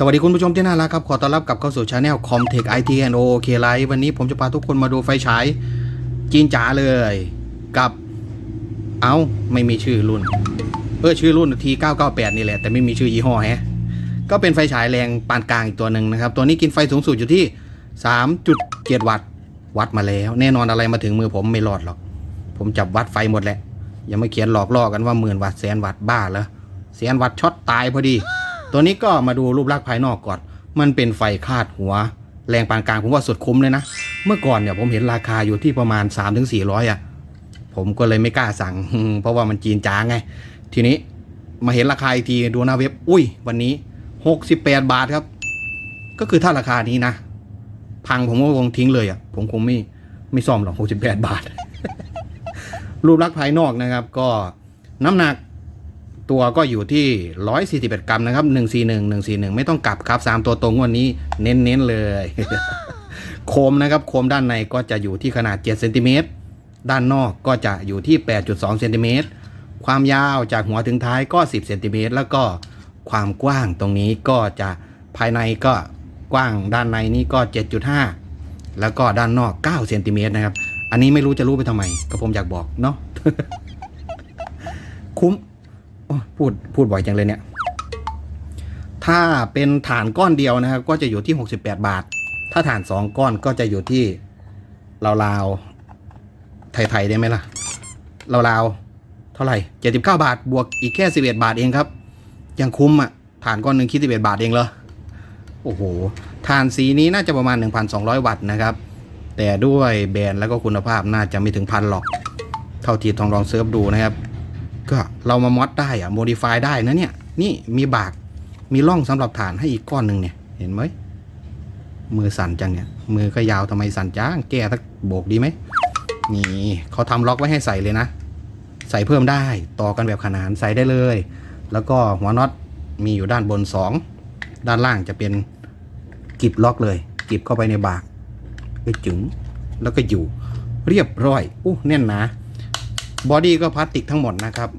สวัสดีคุณผู้ชมที่น่ารักครับ ขอต้อนรับกลับเข้าสู่ช anel Comtech IT and OK Live วันนี้ผมจะพาทุกคนมาดูไฟฉายจีนจ๋าเลย กับเอาไม่มีชื่อรุ่น เออชื่อรุ่น T998 นี่แหละ แต่ไม่มีชื่อยี่ห้อแฮะ ก็เป็นไฟฉายแรงปานกลางอีกตัวหนึ่งนะครับ ตัวนี้กินไฟสูงสุดอยู่ที่ 3.7 วัตต์วัดมาแล้ว แน่นอนอะไรมาถึงมือผมไม่รอดหรอก ผมจับวัดไฟหมดแหละอย่ามาเขียนหลอกล่อกันว่าหมื่นวัตต์แสนวัตต์บ้าแล้วแสนวัตต์ช็อตตายพอดี ตัวนี้ก็มาดูรูปลักษณ์ภายนอกก่อน มันเป็นไฟคาดหัว แรงปานกลางผมว่าสุดคุ้มเลยนะ เมื่อก่อนเนี่ยผมเห็นราคาอยู่ที่ประมาณ 3-400อะ ผมก็เลยไม่กล้าสั่ง เพราะว่ามันจีนจ้าไง ทีนี้มาเห็นราคาอีกทีดูหน้าเว็บ อุ้ย วันนี้ 68 บาทครับ ก็คือถ้าราคานี้นะ พังผมก็คงทิ้งเลยอะ ผมคงไม่ไม่ซ่อมหรอก68 บาท รูปลักษณ์ภายนอกนะครับ ก็น้ำหนัก ตัวก็อยู่ที่ 141 กรัมนะครับ 141 141 ไม่ต้องกลับครับ 3 ตัวตรงวันนี้เน้นๆเลย โคมนะครับ โคมด้านในก็จะอยู่ที่ขนาด7เซนติเมตร ด้านนอกก็จะอยู่ที่ 8.2เซนติเมตร ความยาวจากหัวถึงท้ายก็ 10เซนติเมตร แล้วก็ความกว้างตรงนี้ก็จะภายในก็กว้างด้านในนี้ก็ 7.5 แล้วก็ด้านนอก9เซนติเมตรนะครับ อันนี้ไม่รู้จะรู้ไปทำไม ก็ผมอยากบอกเนาะ คุ้ม พูดพูดบ่อยจังเลยเนี่ย ถ้าเป็นฐานก้อนเดียวนะครับ ก็จะอยู่ที่ 68 บาท ถ้าฐาน2ก้อนก็จะอยู่ที่ราวๆไทยๆได้ไหมล่ะราวๆเท่าไหร่ 79 บาท บวกอีกแค่ 11 บาทเองครับ ยังคุ้มอะฐานก้อนหนึ่งคิด 11 บาทเองเหรอโอ้โหฐานสีนี้น่าจะประมาณ 1,200 วัตต์นะครับ แต่ด้วยแบรนด์แล้วก็คุณภาพน่าจะไม่ถึงพันหรอก เท่าที่ทองลองเซิร์ฟดูนะครับ ก็เรามามอดได้อะโมดิฟายได้นะเนี่ย นี่มีบากมีร่องสำหรับฐานให้อีกก้อนหนึ่งเนี่ย เห็นไหมมือสั่นจังเนี่ย มือก็ยาวทำไมสั่นจ้างแก้สักโบกดีไหมนี่เขาทำล็อกไว้ให้ใส่เลยนะ ใส่เพิ่มได้ต่อกันแบบขนานใส่ได้เลย แล้วก็หัวน็อตมีอยู่ด้านบน 2 ด้านล่างจะเป็นกิบล็อกเลยกิบเข้าไปในบากไปจึงแล้วก็อยู่เรียบร้อยอู้แน่นหนา บอดี้ก็พลาสติกทั้งหมดนะครับ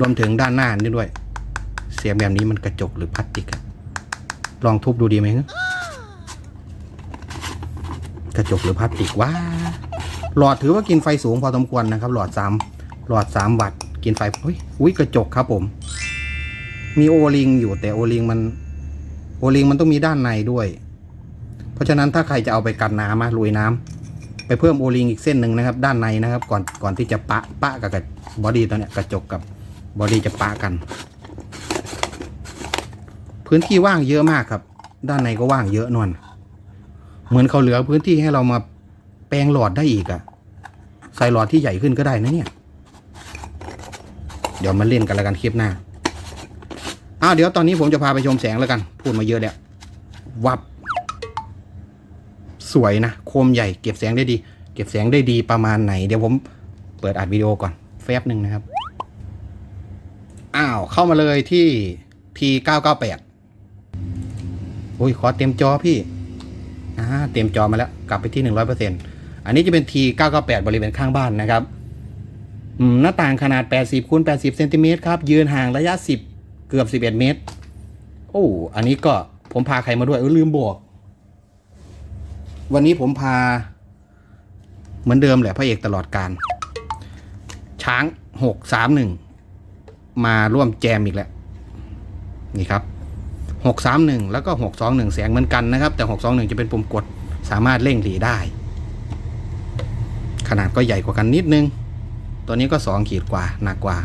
รวมถึงด้านหน้านี่ด้วย เสียงแบบนี้มันกระจกหรือพลาสติกลองทุบดูดีไหมกระจกหรือพลาสติกว่า หลอดถือว่ากินไฟสูงพอสมควรนะครับ หลอดสามหลอดสามวัตต์กินไฟอุ้ยอุ้ยกระจกครับผม มีโอลิงอยู่แต่โอลิงมัน โอลิงมันต้องมีด้านในด้วย เพราะฉะนั้นถ้าใครจะเอาไปกันน้ำมาลุยน้ำ ไปเพิ่มโอลิงอีกเส้นหนึ่งนะครับ ด้านในนะครับ ก่อนก่อนที่จะปะปะกับกับบอดี้ตัวเนี้ยกระจกกับบอดี้จะปะกัน พื้นที่ว่างเยอะมากครับ ด้านในก็ว่างเยอะนวลเหมือนเขาเหลือพื้นที่ให้เรามาแปลงหลอดได้อีกอะใส่หลอดที่ใหญ่ขึ้นก็ได้นะเนี่ย เดี๋ยวมาเล่นกันแล้วกันคลิปหน้าอ้าวเดี๋ยวตอนนี้ผมจะพาไปชมแสงแล้วกัน พูดมาเยอะแล้ววับ สวยนะ โคมใหญ่เก็บแสงได้ดี เก็บแสงได้ดีประมาณไหน เดี๋ยวผมเปิดอัดวิดีโอก่อนแฟบหนึ่งนะครับ อ้าว เข้ามาเลยที่ T998 โอ้ย ขอเต็มจอพี่ อ่า เต็มจอมาแล้ว กลับไปที่ 100%อันนี้จะเป็น T998 บริเวณข้างบ้านนะครับหน้าต่างขนาด 80คูณ80เซนติเมตรครับ ยืนห่างระยะ 10 เกือบ 11 เมตร โอ้ อันนี้ก็ผมพาใครมาด้วยเออลืมบอก วันนี้ผมพา เหมือนเดิมแหละพระเอกตลอดการ ช้างหกสามหนึ่งมาร่วมแจมอีกแล้วนี่ครับหกสามหนึ่งแล้วก็หกสองหนึ่งแสงเหมือนกันนะครับ แต่หกสองหนึ่งจะเป็นปุ่มกดสามารถเร่งหลีได้ ขนาดก็ใหญ่กว่ากันนิดนึง ตัวนี้ก็สองขีดกว่าหนักกว่า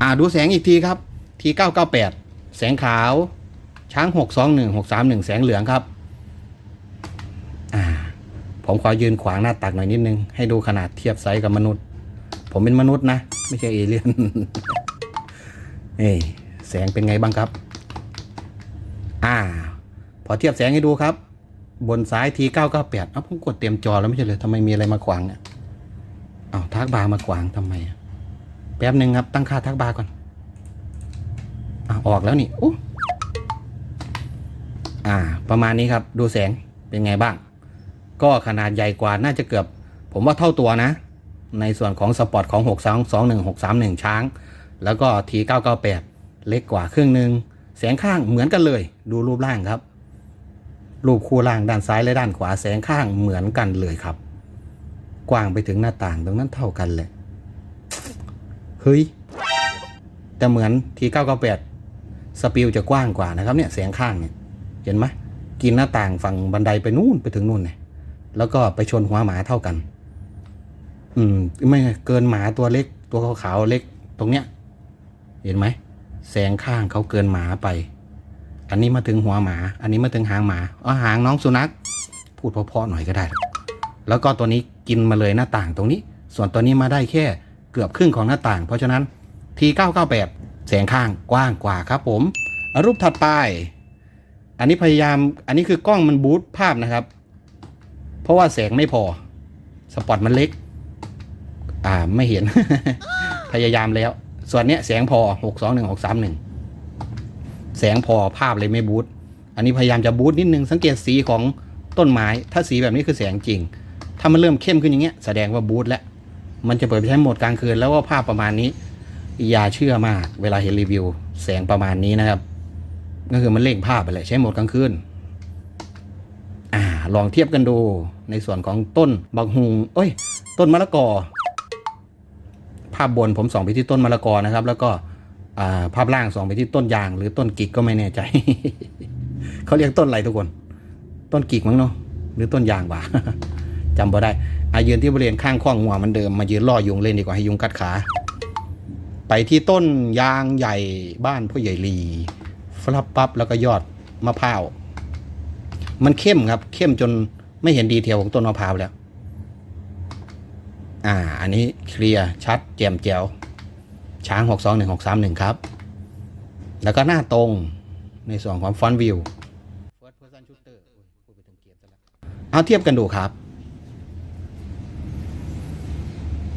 อ่าดูแสงอีกทีครับทีเก้าเก้าแปดแสงขาวช้างหกสองหนึ่งหกสามหนึ่งแสงเหลืองครับ ผมขอยืนขวางหน้าตักหน่อยนิดนึง ให้ดูขนาดเทียบไซส์กับมนุษย์ ผมเป็นมนุษย์นะ ไม่ใช่เอเลี่ยนเอ้ยแสงเป็นไงบ้างครับ อ่า พอเทียบแสงให้ดูครับ บนซ้ายทีเก้าเก้าแปดอ้าวผมกดเตรียมจอแล้วไม่ใช่เลยทำไมมีอะไรมาขวางเนี่ยอ้าวทักบาร์มาขวางทำไมอะแป๊บหนึ่งครับ ตั้งค่าทักบาร์ก่อนอ่าออกแล้วนี่อู้อ่า ประมาณนี้ครับ ดูแสงเป็นไงบ้าง ก็ขนาดใหญ่กว่าน่าจะเกือบ ผมว่าเท่าตัวนะ ในส่วนของสปอร์ตของ 6 2 2 1 6 3 1 ช้าง แล้วก็ T 9 9 8 เล็กกว่าครึ่งหนึ่งแสงข้างเหมือนกันเลย ดูรูปร่างครับ รูปคู่ล่างด้านซ้ายและด้านขวาแสงข้างเหมือนกันเลยครับ กว้างไปถึงหน้าต่างตรงนั้นเท่ากันเลยเฮ้ยแต่เหมือนที998 สปิลจะกว้างกว่านะครับเนี่ยแสงข้างเนี่ยเห็นไหมกินหน้าต่างฝั่งบันไดไปนู่นไปถึงนู่นเนี่ย แล้วก็ไปชนหัวหมาเท่ากัน อืม ไม่เกินหมาตัวเล็ก ตัวขาวๆเล็ก ตรงเนี้ย เห็นไหมแสงข้างเขาเกินหมาไป อันนี้มาถึงหัวหมา อันนี้มาถึงหางหมาอ๋อหางน้องสุนัข พูดเพาะๆหน่อยก็ได้ แล้วก็ตัวนี้กินมาเลยหน้าต่างตรงนี้ ส่วนตัวนี้มาได้แค่เกือบครึ่งของหน้าต่าง เพราะฉะนั้น T998 แสงข้างกว้างกว่าครับผมรูปถัดไป อันนี้พยายาม อันนี้คือกล้องมันบูตภาพนะครับ เพราะว่าแสงไม่พอ สปอตมันเล็ก อ่าไม่เห็น พยายามแล้ว ส่วนเนี้ยแสงพอหกสองหนึ่งหกสามหนึ่งแสงพอภาพเลยไม่บูตอันนี้พยายามจะบูตนิดนึงสังเกตสีของต้นไม้ ถ้าสีแบบนี้คือแสงจริง ถ้ามันเริ่มเข้มขึ้นอย่างเงี้ยแสดงว่าบูตแล้ว มันจะเปิดไปใช้โหมดกลางคืนแล้วว่าภาพประมาณนี้ อย่าเชื่อมาก เวลาเห็นรีวิว แสงประมาณนี้นะครับ ก็คือมันเล่งภาพไปเลยใช้โหมดกลางคืน อ่า ลองเทียบกันดู ในส่วนของต้นบักฮุงเอ้ย ต้นมะละกอ ภาพบนผมส่องไปที่ต้นมะละกอนะครับ แล้วก็ภาพล่างส่องไปที่ต้นยาง หรือต้นกิกก็ไม่แน่ใจ เขาเรียกต้นอะไรทุกคน ต้นกิกมั้งเนาะหรือต้นยางวะจำบ่ได้อายืนที่บริเวณข้างข้องหัวมันเดิมมายืนล่อยุงเล่นดีกว่าให้ยุงกัดขา ไปที่ต้นยางใหญ่บ้านพ่อใหญ่ลีฟลับปั๊บแล้วก็ยอดมะพร้าวมันเข้มครับ เข้มจน ไม่เห็นดีเทลของต้นมะพร้าวแล้ว อ่า อันนี้เคลียร์ชัดแจ่มแจ๋ว ช้าง 6 2 1 6 3 1 ครับ แล้วก็หน้าตรงในส่วนของฟอนต์วิวเอาเทียบกันดูครับ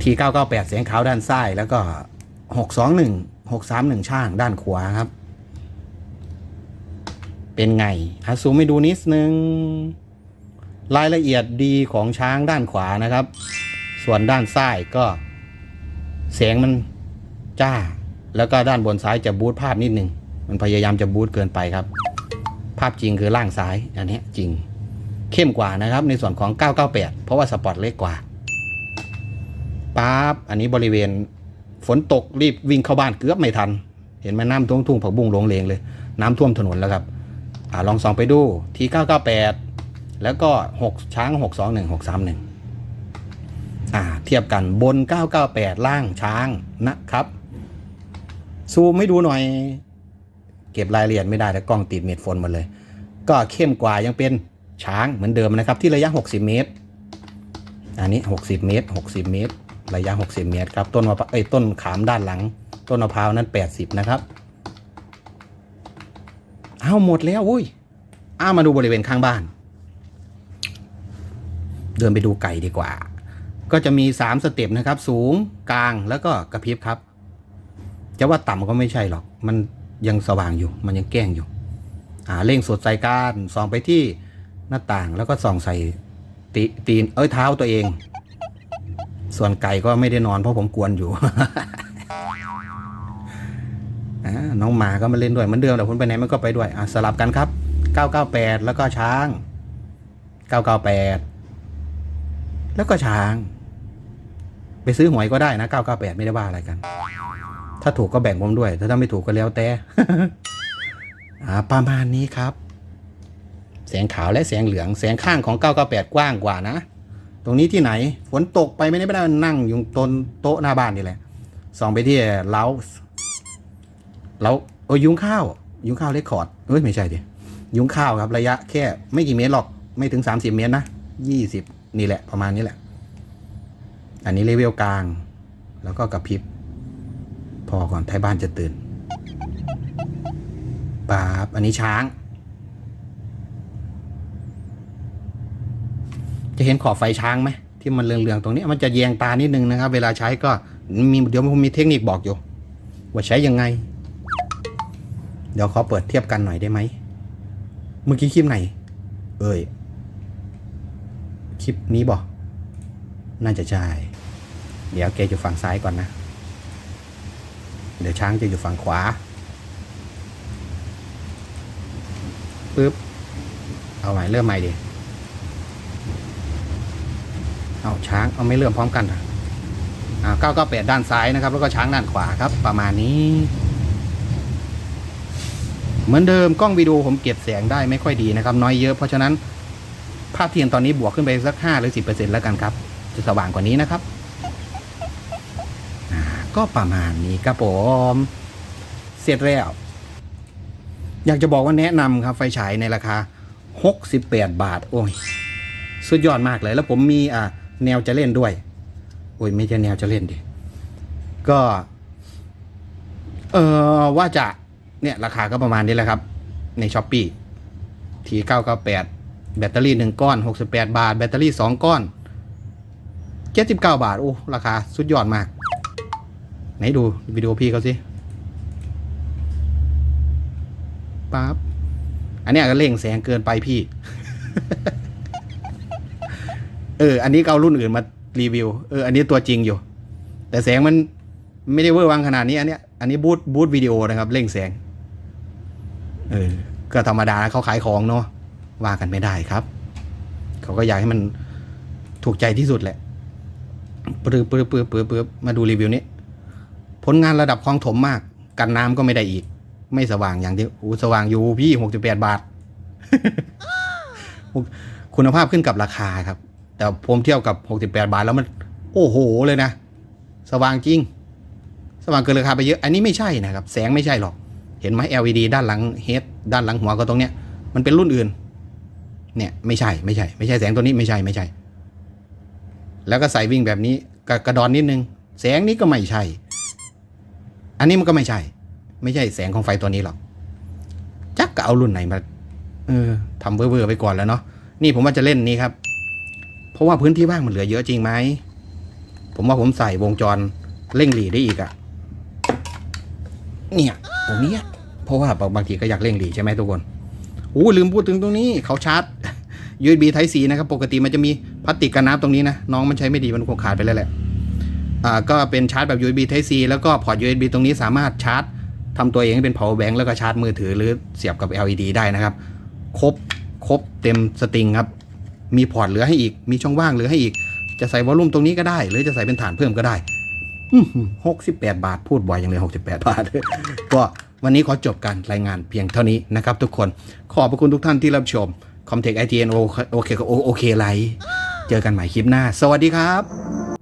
ที998 เสียงขาวด้านซ้าย แล้วก็ 621 631 ช่างด้านขวาครับ เป็นไงอาซูมให้ดูนิดนึง รายละเอียดดีของช้างด้านขวานะครับ ส่วนด้านซ้ายก็แสงมันจ้า แล้วก็ด้านบนซ้ายจะบูตภาพนิดนึง มันพยายามจะบูตเกินไปครับ ภาพจริงคือล่างซ้ายอันนี้จริง เข้มกว่านะครับ ในส่วนของ 998 เพราะว่าสปอตเล็กกว่าปั๊บอันนี้บริเวณฝนตกรีบวิ่งเข้าบ้านเกือบไม่ทัน เห็นไหมน้ำท่วมทุ่งผักบุ้งหลงเลงเลย น้ำท่วมถนนแล้วครับอลองส่องไปดูที998 แล้วก็ 6 ช้าง 621 631อ่าเทียบกันบน 998 ล่างช้างนะครับ ซูมให้ดูหน่อย เก็บรายละเอียดไม่ได้แต่กล้องติดเม็ดฝนหมาเลย ก็เข้มกว่ายังเป็นช้างเหมือนเดิมนะครับ ที่ระยะ 60 เมตร อันนี้ 60 เมตร 60 เมตร ระยะ 60 เมตรครับ ต้นมะพร้าวเอ้ยต้นขามด้านหลัง ต้นมะพร้าวนั้น 80 นะครับเอาหมดแล้วอุ้ยอ้ามาดูบริเวณข้างบ้าน เดินไปดูไก่ดีกว่า ก็จะมี 3 สเต็ปนะครับ สูงกลางแล้วก็กระพริบครับ จะว่าต่ำก็ไม่ใช่หรอก มันยังสว่างอยู่ มันยังแกล้งอยู่อ่าเร่งสดใส่การส่องไปที่หน้าต่างแล้วก็ส่องใส่ตีตีนเอ้ยเท้าตัวเอง ส่วนไก่ก็ไม่ได้นอนเพราะผมกวนอยู่น้องหมาก็มาเล่นด้วยเหมือนเดิมแต่ผมไปไหนมันก็ไปด้วยอะสลับกันครับ 998 แล้วก็ช้าง 998 แล้วก็ช้าง ไปซื้อหวยก็ได้นะ 998 ไม่ได้ว่าอะไรกัน ถ้าถูกก็แบ่งผมด้วย ถ้าไม่ถูกก็แล้วแต่ประมาณนี้ครับ แสงขาวและแสงเหลือง แสงข้างของ 998 กว้างกว่านะ ตรงนี้ที่ไหน ฝนตกไปไม่ได้ไม่ได้นั่งอยู่ตนโต๊ะหน้าบ้านนี่แหละ ส่องไปที่เล้าเล้าโอ้ยุ้งข้าว ยุ้งข้าวเลคคอร์ดเอ้ยไม่ใช่ดิยุ้งข้าวครับ ระยะแค่ไม่กี่เมตรหรอก ไม่ถึง 30 เมตรนะ 20 นี่แหละประมาณนี้แหละ อันนี้เลเวลกลาง แล้วก็กระพริบ พอก่อนไทยบ้านจะตื่นปาบอันนี้ช้าง จะเห็นขอบไฟช้างไหมที่มันเรืองๆตรงนี้ มันจะแยงตานิดนึงนะครับ เวลาใช้ก็มีเดี๋ยวผมมีเทคนิคบอกอยู่ ว่าใช้ยังไง เดี๋ยวขอเปิดเทียบกันหน่อยได้ไหมเมื่อกี้คลิปไหน เอ้ย ลิปนี้บอน่าจะใช่เดี๋ยวแกอยู่ฝั่งซ้ายก่อนนะ เดี๋ยวช้างจะอยู่ฝั่งขวาปึ๊บเอาใหม่เริ่มใหม่ดิเอาช้างเอาไม่เริ่มพร้อมกันอะอ่าเก้าเก้าแปดด้านซ้ายนะครับ แล้วก็ช้างด้านขวาครับ ประมาณนี้ เหมือนเดิมกล้องวิดีโอผมเก็บแสงได้ไม่ค่อยดีนะครับ น้อยเยอะเพราะฉะนั้น ภาพเทียนตอนนี้บวกขึ้นไปสักห้าหรือสิบเปอร์เซ็นต์แล้วกันครับ จะสว่างกว่านี้นะครับ ก็ประมาณนี้ครับผม เสร็จแล้ว อยากจะบอกว่าแนะนำครับไฟฉายในราคา 68 บาท โอ้ย สุดยอดมากเลย แล้วผมมีอ่าแนวจะเล่นด้วย โอ้ย ไม่ใช่แนวจะเล่นดิ ก็ เออว่าจะ เนี่ย ราคาก็ประมาณนี้แหละครับ ในช้อปปี้ทีเก้าเก้าแปด แบตเตอรี่หนึ่งก้อนหกสิบแปดบาท แบตเตอรี่สองก้อนเจ็ดสิบเก้าบาท โอ้ ราคาสุดยอดมาก ไหนดูวิดีโอพี่เขาสิปั๊บอันนี้ก็เล่งแสงเกินไปพี่ เออ อันนี้ก็เอารุ่นอื่นมารีวิว เออ อันนี้ตัวจริงอยู่ แต่แสงมันไม่ได้เวอร์วังขนาดนี้ อันเนี้ย อันนี้บูทบูทวิดีโอนะครับ เร่งแสง เออ ก็ธรรมดาเขาขายของเนาะ ว่ากันไม่ได้ครับ เขาก็อยากให้มันถูกใจที่สุดแหละปื๊บปื๊บปื๊บปื๊บปื๊บมาดูรีวิวนี้ ผลงานระดับคลองถมมาก กันน้ำก็ไม่ได้อีก ไม่สว่างอย่างที่อูสว่างอยู่พี่หกสิบแปดบาท คุณภาพขึ้นกับราคาครับ แต่ผมเที่ยวกับหกสิบแปดบาทแล้วมัน โอ้โหเลยนะ สว่างจริง สว่างเกินราคาไปเยอะ อันนี้ไม่ใช่นะครับ แสงไม่ใช่หรอก เห็นไหม LED ด้านหลังเฮดด้านหลังหัวก็ตรงเนี้ย มันเป็นรุ่นอื่น เนี่ยไม่ใช่ไม่ใช่ ไม่ใช่แสงตัวนี้ไม่ใช่ไม่ใช่ แล้วก็ใส่วิ่งแบบนี้กระกระดอนนิดนึง แสงนี้ก็ไม่ใช่ อันนี้มันก็ไม่ใช่ ไม่ใช่แสงของไฟตัวนี้หรอกจักก็เอารุ่นไหนมาเออทำเวอร์ๆไปก่อนแล้วเนาะนี่ผมว่าจะเล่นนี้ครับ เพราะว่าพื้นที่ว่างมันเหลือเยอะจริงไหมผมว่าผมใส่วงจรเร่งหลีได้อีกอะเนี่ยตรงนี้เพราะว่าบางทีก็อยากเร่งหลีใช่ไหมทุกคนโอ้ลืมพูดถึงตรงนี้เขาชาร์จ USB Type C นะครับปกติมันจะมีพลาสติกกันน้ำตรงนี้นะ น้องมันใช้ไม่ดีมันคงขาดไปแล้วแหละอ่าก็เป็นชาร์จแบบ USB Type C แล้วก็พอร์ต USB ตรงนี้สามารถชาร์จทำตัวเองให้เป็น power bank แล้วก็ชาร์จมือถือหรือเสียบกับ LED ได้นะครับ ครบครบเต็มสตริงครับ มีพอร์ตเหลือให้อีก มีช่องว่างเหลือให้อีก จะใส่วอลลุ่มตรงนี้ก็ได้ หรือจะใส่เป็นฐานเพิ่มก็ได้หกสิบแปดบาท พูดบ่อยอย่างเลยหกสิบแปดบาท ก็วันนี้ขอจบการรายงานเพียงเท่านี้นะครับทุกคน ขอบพระคุณทุกท่านที่รับชม คอมเทคไอทีเอ็นโอโอเคโอเคไลท์เจอกันใหม่คลิปหน้า สวัสดีครับ